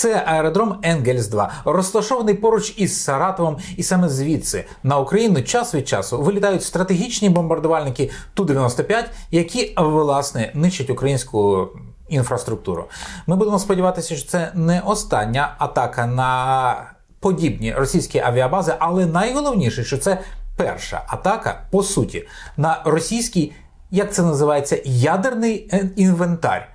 Це аеродром Енгельс 2 розташований поруч із Саратовом, і саме звідси на Україну час від часу вилітають стратегічні бомбардувальники Ту-95, які власне нищать українську інфраструктуру. Ми будемо сподіватися, що це не остання атака на подібні російські авіабази, але найголовніше, що це перша атака по суті на російський, як це називається, ядерний е, інвентар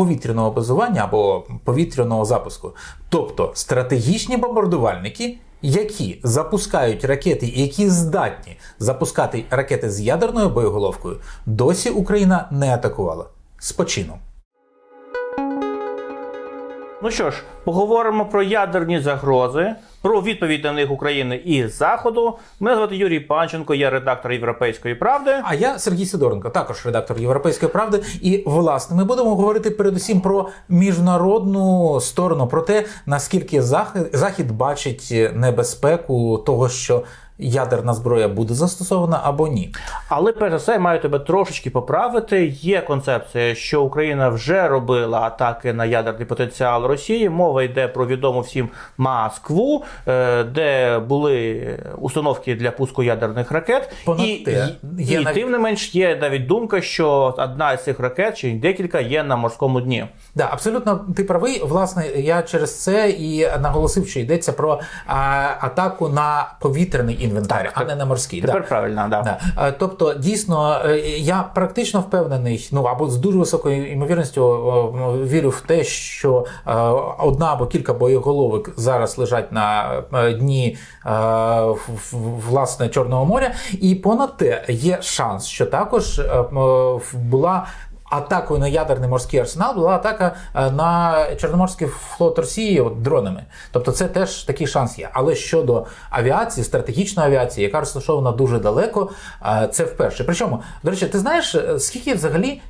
повітряного базування або повітряного запуску. Тобто стратегічні бомбардувальники, які запускають ракети, які здатні запускати ракети з ядерною боєголовкою, досі Україна не атакувала. З почином. Ну що ж, поговоримо про ядерні загрози, про відповідь на них України і Заходу. Мене звати Юрій Панченко, я редактор Європейської правди. А я Сергій Сидоренко, також редактор Європейської правди. І власне ми будемо говорити передусім про міжнародну сторону, про те, наскільки Захід, Захід бачить небезпеку того, що ядерна зброя буде застосована або ні. Але перш за все маю тебе трошечки поправити. Є концепція, що Україна вже робила атаки на ядерний потенціал Росії. Мова йде про відому всім Москву, е, де були установки для пуску ядерних ракет. Понад і те, і, є і навіть- тим не менш є навіть думка, що одна з цих ракет чи декілька є на морському дні. Да, абсолютно ти правий. Власне, я через це і наголосив, що йдеться про а, атаку на повітряний інвентар, а не на морський. Тепер да. правильно, да. Да. Тобто, дійсно, е, я практично впевнений, ну або з дуже високою ймовірністю вірю в те, що е, одна або кілька боєголовок зараз лежать на е, дні власне Чорного моря, і понад те є шанс, що також була. Атакою на ядерний морський арсенал була атака е, на Чорноморський флот Росії от, дронами. Тобто це теж такий шанс є. Але щодо авіації, стратегічної авіації, яка розташована дуже далеко, е, це вперше. Причому, до речі, ти знаєш, е, скільки взагалі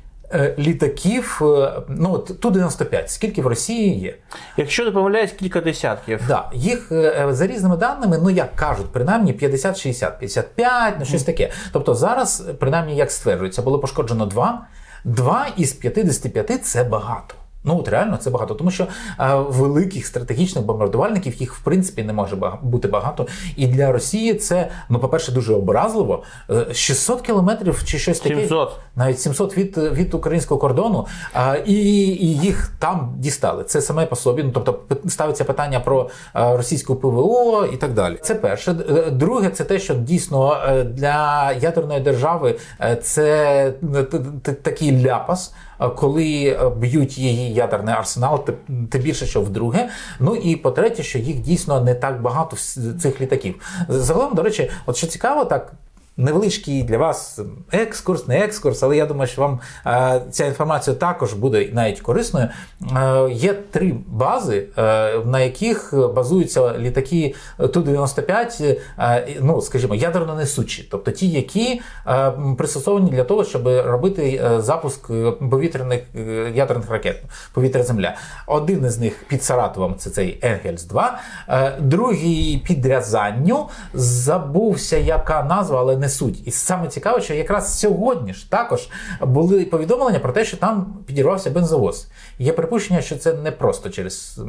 літаків, ну от Ту-95, скільки в Росії є? Якщо не помиляюсь, кілька десятків. Да, їх за різними даними, ну як кажуть, принаймні 50-60, 55, ну щось таке. Тобто зараз, принаймні, як стверджується, було пошкоджено два. Два із 55 це багато. Ну от реально це багато, тому що е, великих стратегічних бомбардувальників їх в принципі не може бага- бути багато. І для Росії це, ну, по-перше, дуже образливо. Е, 600 кілометрів чи щось таке. 700. Навіть 700 від, від українського кордону, а, і, і їх там дістали. Це саме по собі. Ну тобто ставиться питання про а, російську ПВО і так далі. Це перше. Друге, це те, що дійсно е, для ядерної держави е, це е, такий ляпас. Коли е, б'ють її ядерний арсенал, ти- більше, що вдруге. Ну і по-третє, що їх дійсно не так багато цих літаків. Загалом, до речі, от що цікаво, так невеличкий для вас екскурс, не екскурс, але я думаю, що вам е, ця інформація також буде навіть корисною. Е, є три бази, е, на яких базуються літаки Ту-95, е, ну, скажімо, ядерно несучі, тобто ті, які пристосовані для того, щоб робити запуск повітряних ядерних ракет, повітря-земля. Один із них під Саратовом це цей Енгельс 2, е, другий під Рязанню. Забувся, яка назва, але не суть. І саме цікаве, що якраз сьогодні ж також були повідомлення про те, що там підірвався бензовоз. Є припущення, що це не просто через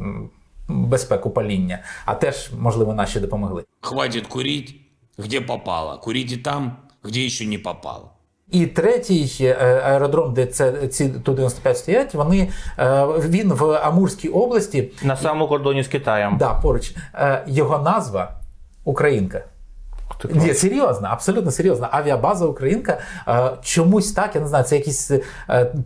безпеку паління, а теж, можливо, наші допомогли. Хватит курить, где попало. Курите там, где еще не попало. І третій е, аеродром, де це ці Ту-95 стоять, вони е, він в Амурській області. На самому кордоні з Китаєм. Да, поруч Е, його назва Українка. Ні, серйозно, абсолютно серйозно. Авіабаза Українка е, чомусь так, я не знаю, це якийсь е,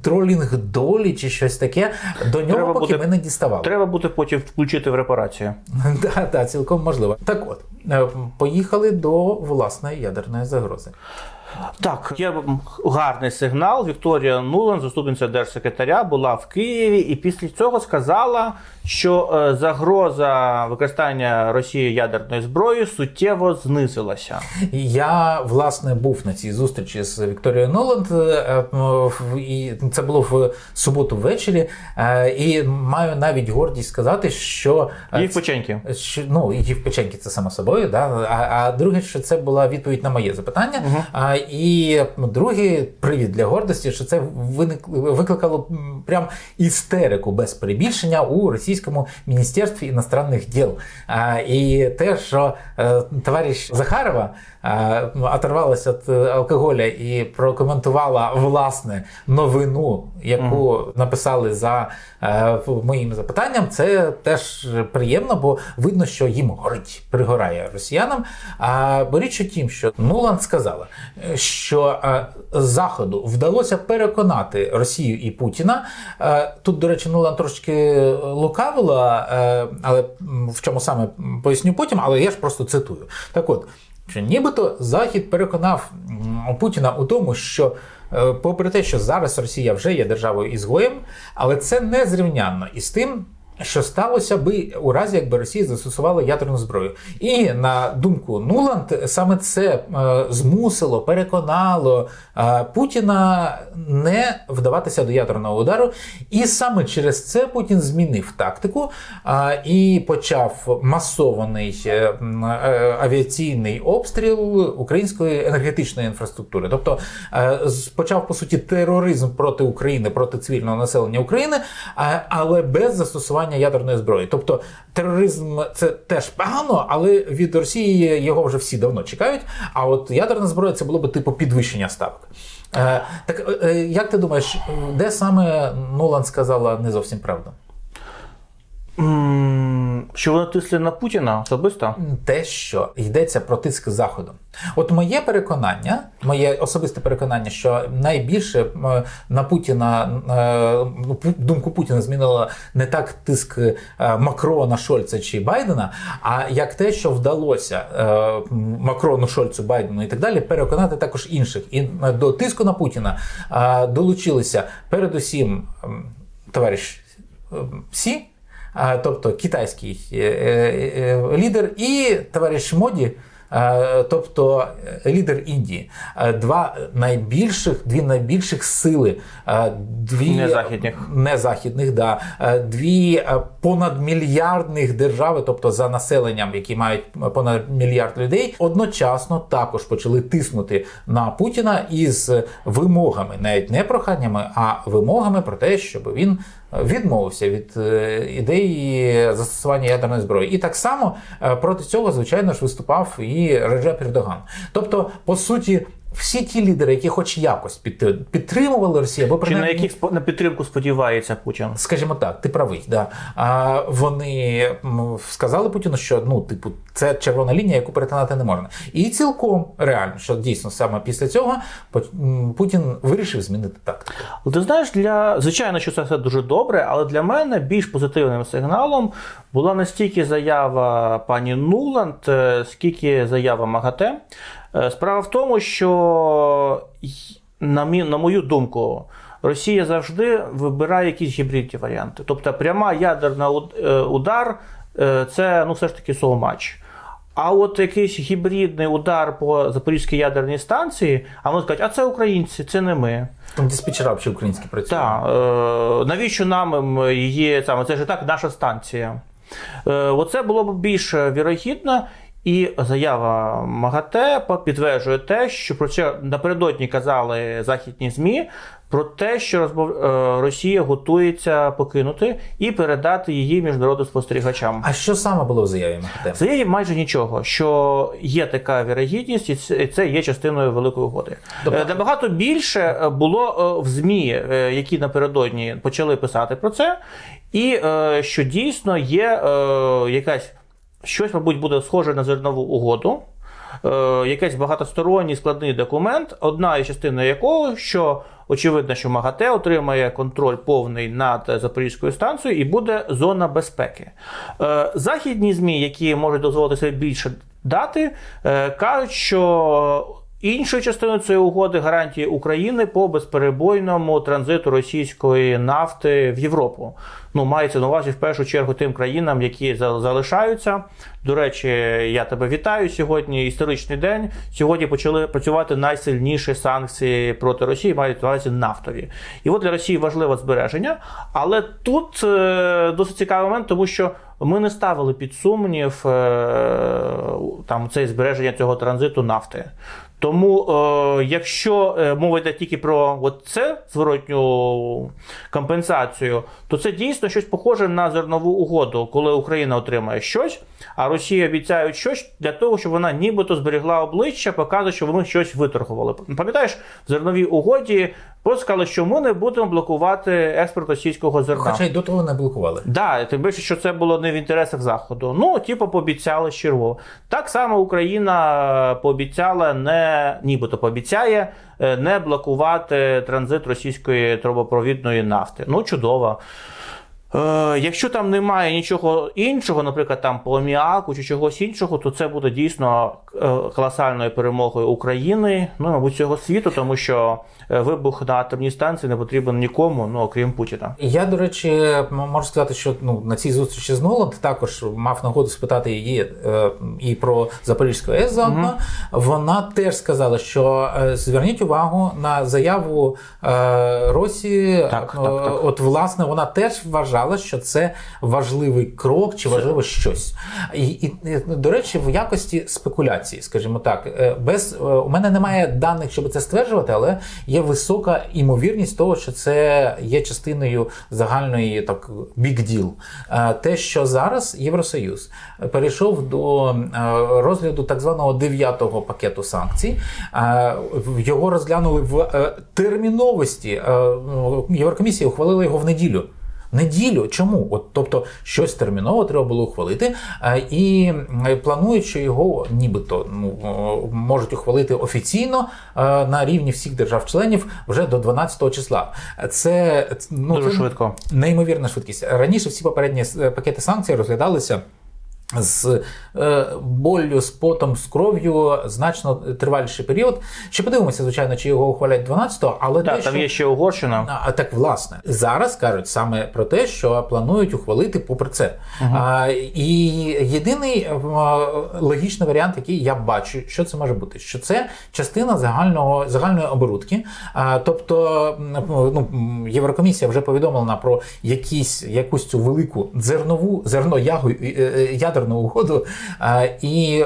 тролінг долі чи щось таке. До нього Треба поки буде- ми не діставали. Треба буде потім включити в репарацію. Да, да, цілком можливо. Так от, е, поїхали до власної ядерної загрози. Так, є гарний сигнал. Вікторія Нулан, заступниця держсекретаря, була в Києві і після цього сказала, що е, загроза використання Росією ядерної зброї суттєво знизилася. Я власне був на цій зустрічі з Вікторією Ноланд, е, і це було в суботу ввечері. е, І маю навіть гордість сказати, що Їх печеньки. що, ну, і в печеньки це само собою, да? а, а друге, що це була відповідь на моє запитання. А, і другий привід для гордості, що це виник, викликало прям істерику без перебільшення у російських російському міністерстві іностранних діл. І те, що е, товариш Захарова оторвалася від е, алкоголя і прокоментувала власне новину, яку написали за е, моїм запитанням, це теж приємно, бо видно, що їм горить, пригорає росіянам. А бо річ у тім, що Нуланд сказала, е, що е, Заходу вдалося переконати Росію і Путіна. Е, Тут, до речі, Нуланд трошки лукавила, е, але в чому саме поясню потім, але я ж просто цитую. Так от, що нібито Захід переконав Путіна у тому, що е, попри те, що зараз Росія вже є державою ізгоєм, але це не зрівнянно із тим. Що сталося би у разі, якби Росія застосувала ядерну зброю, і на думку Нуланд, саме це е, змусило, переконало е, Путіна не вдаватися до ядерного удару, і саме через це Путін змінив тактику е, і почав масований авіаційний обстріл української енергетичної інфраструктури. Тобто почав по суті тероризм проти України, проти цивільного населення України, але без застосування ядерної зброї. Тобто тероризм це теж погано, але від Росії його вже всі давно чекають. А от ядерна зброя це було б типу підвищення ставок. Е, так е, е, як ти думаєш, де саме Нуланд сказала не зовсім правду? Що вони тисли на Путіна особисто? те, що йдеться про тиск заходу. От моє переконання, моє особисте переконання, що найбільше на Путіна е, ну, думку Путіна змінило не так тиск е, Макрона, Шольца чи Байдена, а як те, що вдалося е, Макрону, Шольцу, Байдену і так далі, переконати також інших. І до тиску на Путіна долучилися передусім товариш Сі. Тобто китайський е, е, е, лідер, і товариш Моді, тобто лідер Індії. Два найбільших, дві найбільших сили, дві Незахідних. незахідних, да, дві е, понадмільярдних держави, тобто за населенням, які мають понад мільярд людей, одночасно також почали тиснути на Путіна із вимогами, навіть не проханнями, а вимогами про те, щоб він відмовився від е, ідеї застосування ядерної зброї. І так само е, проти цього, звичайно ж, виступав і Реджеп Ердоган. Тобто, по суті. Всі ті лідери, які хоч якось підтри- підтримували Росію, або Чи на яких на підтримку сподівається Путін? скажімо так, ти правий. Да. А вони сказали Путіну, що ну, типу, це червона лінія, яку перетинати не можна. І цілком реально, що дійсно саме після цього Путін вирішив змінити тактику. Але Ти знаєш, для звичайно, що це все дуже добре, але для мене більш позитивним сигналом була не стільки заява пані Нуланд, е, скільки заява МАГАТЕ. Е, Справа в тому, що на, мі, на мою думку. Росія завжди вибирає якісь гібридні варіанти. Тобто пряма ядерна е, удар е, це ну, все ж таки so. А от якийсь гібридний удар по Запорізькій ядерній станції, а вони скажуть, а це українці, це не ми. Там диспетчера взагалі українські працюють. Так, навіщо нам її саме? Це ж і так наша станція. Оце було б більш вірогідно. І заява МАГАТЕ підтверджує те, що про це напередодні казали західні ЗМІ про те, що е, Росія готується покинути і передати її міжнародним спостерігачам. А що саме було в заяві МАГАТЕ? В заяві майже нічого, що є така вірогідність, і це- є частиною великої угоди. Тобто- Е, Набагато більше е, було в ЗМІ, які напередодні почали писати про це, і що дійсно є якась щось, мабуть, буде схоже на зернову угоду. Е, якийсь багатосторонній складний документ, одна із частин якого, що очевидно, що МАГАТЕ отримає контроль повний над Запорізькою станцією і буде зона безпеки. Е, західні ЗМІ, які можуть дозволити собі більше дати, е, кажуть, що іншою частиною цієї угоди гарантії України по безперебойному транзиту російської нафти в Європу. Ну, мається на увазі в першу чергу тим країнам, які залишаються. До речі, я тебе вітаю сьогодні. Історичний день. Сьогодні почали працювати найсильніші санкції проти Росії, мають на увазі нафтові. І от для Росії важливе збереження. Але тут е, досить цікавий момент, тому що ми не ставили під сумнів е, там це збереження цього транзиту нафти. Тому, е, якщо мова йде тільки про от це зворотню компенсацію, то це дійсно щось похоже на зернову угоду, коли Україна отримає щось, а Росія обіцяють щось для того, щоб вона нібито зберігла обличчя, показує, що вони щось виторгували. Пам'ятаєш, в зерновій угоді просто сказали, що ми не будемо блокувати експорт російського зерна. Хоча й до того не блокували. Да, тим більше, що це було не в інтересах Заходу. Ну, типу, пообіцяли черво. Так само Україна пообіцяла не, нібито пообіцяє е, не блокувати транзит російської трубопровідної нафти. Ну, чудово. Е, якщо там немає нічого іншого, наприклад, там по аміаку чи чогось іншого, то це буде дійсно е, колосальною перемогою України, ну, мабуть, всього світу, тому що е, вибух на атомній станції не потрібен нікому, ну окрім Путіна. Я, до речі, можу сказати, що ну на цій зустрічі з Нуланд також мав нагоду спитати її е, і про Запорізьку АЕС заодно. Вона теж сказала, що зверніть увагу на заяву е, Росії. Так, так, так. От, власне, вона теж вважала, що це важливий крок чи важливо щось. І, і, і, до речі, в якості спекуляції, скажімо так, е, без е, у мене немає даних, щоб це стверджувати, але є висока імовірність того, що це є частиною загальної так big deal. Е, Те, що зараз Євросоюз перейшов до розгляду так званого дев'ятого пакету санкцій, його розглянули в терміновості. Ну, Єврокомісія ухвалила його в неділю. Неділю чому? От тобто щось терміново треба було ухвалити, е, і е, планують, що його нібито ну можуть ухвалити офіційно е, на рівні всіх держав-членів вже до 12 числа. Це ну Дуже це швидко. неймовірна швидкість. Раніше всі попередні пакети санкцій розглядалися. З е, боллю, з потом, з кров'ю значно триваліший період. Ще подивимося, звичайно, чи його ухвалять 12-го, але Так, дещо- там є ще Угорщина. а так, власне, зараз кажуть саме про те, що планують ухвалити попри це. А, і єдиний е, логічний варіант, який я бачу, що це може бути, що це частина загального загальної оборудки. А, тобто, ну, Єврокомісія вже повідомлена про якісь якусь цю велику зернову зерно ягу- е, е, ядерну угоду. І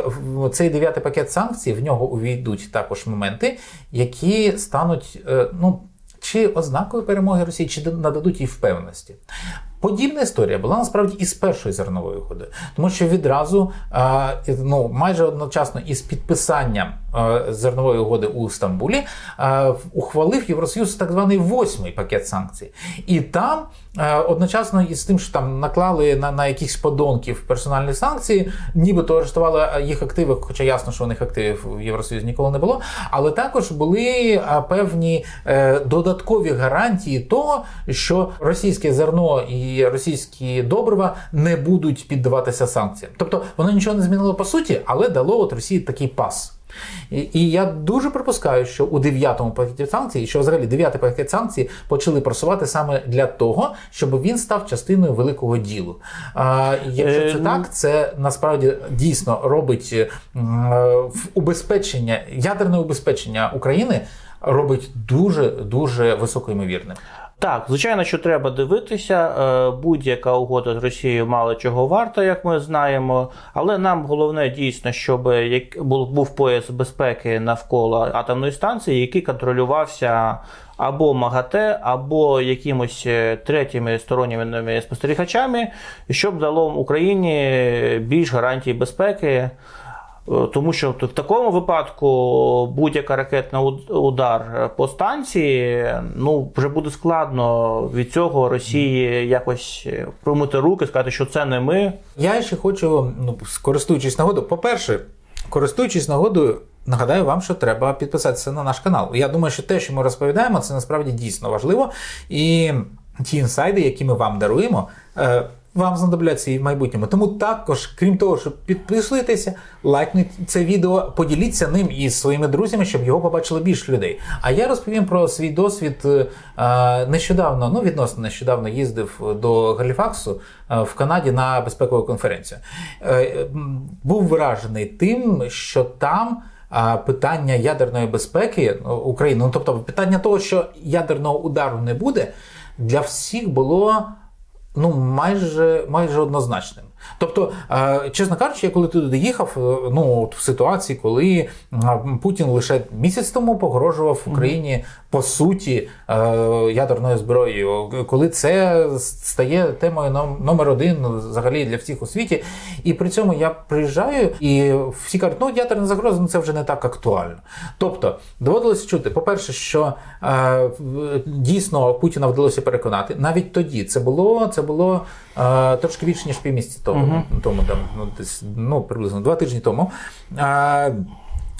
цей дев'ятий пакет санкцій в нього увійдуть також моменти, які стануть ну. Чи ознакою перемоги Росії, чи нададуть їй впевненості. Подібна історія була насправді і з першою зерновою угодою, тому що відразу е, ну, майже одночасно із підписанням е, зернової угоди у Стамбулі е, ухвалив Євросоюз так званий восьмий пакет санкцій. І там е, одночасно із тим, що там наклали на, на якихось подонків персональні санкції, нібито арештували їх активи, хоча ясно, що у них активів в Євросоюзі ніколи не було. Але також були е, певні е, додаткові гарантії того, що російське зерно і російські добрива не будуть піддаватися санкціям. Тобто воно нічого не змінило по суті, але дало от Росії такий пас. І, і я дуже припускаю, що у дев'ятому пакеті санкцій, що взагалі дев'ятий пакет санкцій почали просувати саме для того, щоб він став частиною великого ділу. А, якщо Е, це ну- так, це насправді дійсно робить в убезпечення, ядерне убезпечення України робить дуже дуже високоймовірним. Так, звичайно, що треба дивитися. Е, Будь-яка угода з Росією мало чого варта, як ми знаємо. Але нам головне дійсно, щоб був пояс безпеки навколо атомної станції, який контролювався або МАГАТЕ, або якимось е, третіми сторонніми спостерігачами, щоб дало Україні більш гарантій безпеки. Е, Тому що в такому випадку будь-яка ракетна удар по станції ну вже буде складно від цього Росії якось е, промити руки, сказати, що це не ми. Я ще хочу, ну, користуючись нагодою, по-перше, користуючись нагодою, нагадаю вам, що треба підписатися на наш канал. Я думаю, що те, що ми розповідаємо, це насправді дійсно важливо. І ті інсайди, які ми вам даруємо, е, вам знадобляться і в майбутньому. Тому також, крім того, щоб підписуйтеся, лайкніть це відео, поділіться ним із своїми друзями, щоб його побачили більше людей. А я розповім про свій досвід. Е, Нещодавно, ну відносно нещодавно їздив до Галіфаксу е, в Канаді на безпекову конференцію. Е, Був вражений тим, що там. Питання ядерної безпеки України, ну тобто питання того, що ядерного удару не буде, для всіх було ну майже майже однозначним. Тобто, е, чесно кажучи, я коли туди їхав, е, ну от в ситуації, коли е, Путін лише місяць тому погрожував Україні по суті ядерною зброєю, коли це стає темою номер один взагалі для всіх у світі. І при цьому я приїжджаю, і всі кажуть, ну ядерна загроза, ну це вже не так актуально. Тобто доводилося чути, по-перше, що дійсно Путіна вдалося переконати. Навіть тоді це було це було трошки більше ніж півмісяці тому, тому там ну, десь ну приблизно два тижні тому. Е,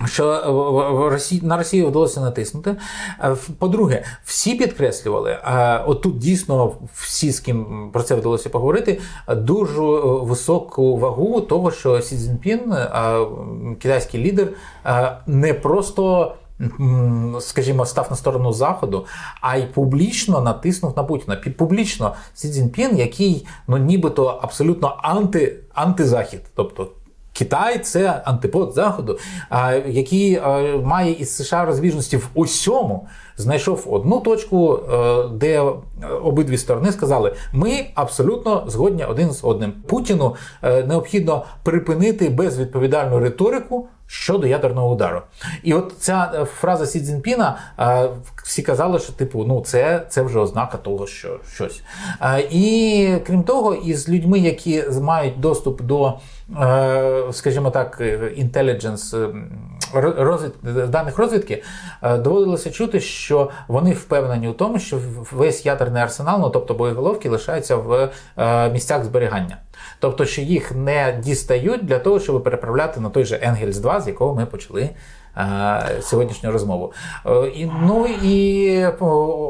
що е, Росії на Росію вдалося натиснути. Е, По-друге, всі підкреслювали, е, отут дійсно всі, з ким про це вдалося поговорити, дуже високу вагу того, що Сі Цзіньпін, китайський лідер, не просто. Скажімо, став на сторону заходу, а й публічно натиснув на Путіна. Публічно Сі Цзіньпін, який ну нібито абсолютно анти, антизахід, тобто Китай це антипод Заходу, який має із США розбіжності в усьому, знайшов одну точку, е, де е, обидві сторони сказали: ми абсолютно згодні один з одним. Путіну е, необхідно припинити безвідповідальну риторику. Щодо ядерного удару, і от ця фраза Сі Цзіньпіна, всі казали, що типу, ну це, це вже ознака того, що щось. І крім того, із людьми, які мають доступ до, скажімо так, ро- розвід, даних розвідки, е, доводилося чути, що вони впевнені у тому, що весь ядерний арсенал, ну тобто боєголовки, лишаються в е, місцях зберігання. Тобто, що їх не дістають для того, щоб переправляти на той же Енгельс 2, з якого ми почали сьогоднішню розмову. Е, і, ну і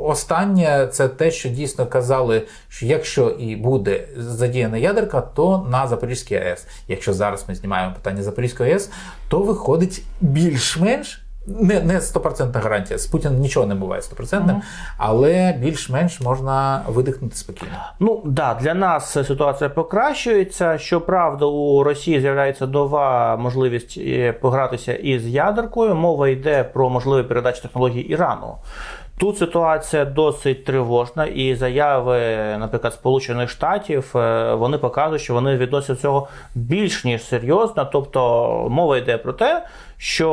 останнє це те, що дійсно казали, що якщо і буде задіяна ядерка, то на Запорізькій АЕС. Якщо зараз ми знімаємо питання Запорізької АЕС, то виходить більш-менш. Не, не 100% гарантія. З Путіним нічого не буває 100%, але більш-менш можна видихнути спокійно. Ну да, для нас ситуація покращується. Щоправда, у Росії з'являється нова можливість е, погратися із ядеркою. Мова йде про можливу передачу технологій Ірану. Тут ситуація досить тривожна, і заяви, наприклад, Сполучених Штатів, е, вони показують, що вони відносять цього більш ніж серйозно. Тобто мова йде про те, що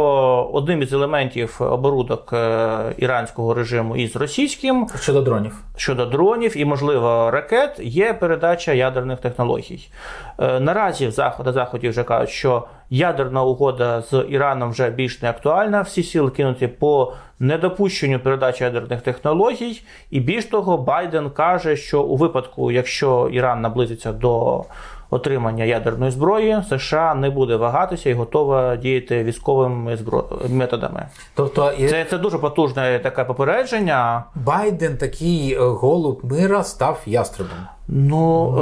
одним із елементів оборудок е, іранського режиму із російським Щодо дронів. щодо дронів і, можливо, ракет є передача ядерних технологій. Е, Наразі в заход, заході вже кажуть, що ядерна угода з Іраном вже більш не актуальна. Всі сили кинуті по недопущенню передачі ядерних технологій. І більш того, Байден каже, що у випадку, якщо Іран наблизиться до отримання ядерної зброї, США не буде вагатися і готова діяти військовими збро... методами. Тобто і Це, це дуже потужне таке попередження. Байден такий е, голуб мира став ястребом. Ну,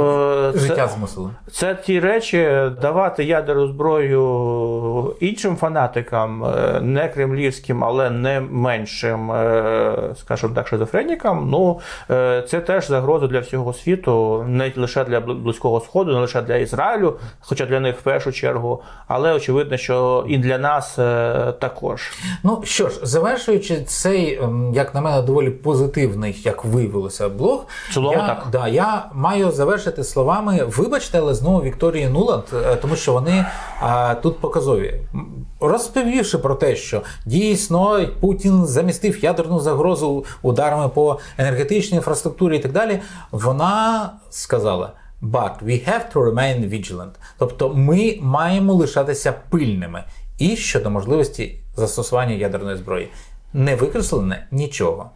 е, Життя це, змусило. це ті речі, давати ядерну зброю іншим фанатикам, е, не кремлівським, але не меншим, е, скажімо так, шизофренікам. Ну, е, це теж загроза для всього світу, не лише для Близького Сходу, не лише для Ізраїлю, хоча для них в першу чергу, але очевидно, що і для нас е, також. Ну що ж, завершуючи цей, як на мене, доволі позитивний, як виявилося, блог. В цілому я, так. Да, я маю завершити словами вибачте, але знову Вікторії Нуланд, е, тому що вони а, тут показові. Розповівши про те, що дійсно Путін замістив ядерну загрозу ударами по енергетичній інфраструктурі і так далі, вона сказала. But we have to remain vigilant. Тобто ми маємо лишатися пильними і щодо можливості застосування ядерної зброї. Не викреслене нічого,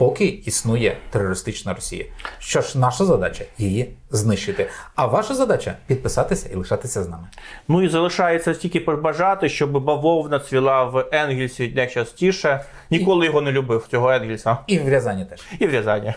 поки існує терористична Росія. Що ж, наша задача її знищити. А ваша задача підписатися і лишатися з нами. Ну і залишається тільки побажати, щоб бавовна цвіла в Енгельсі дня частіше. Ніколи його не любив, цього Енгельса. І в Рязані теж. І в Рязані.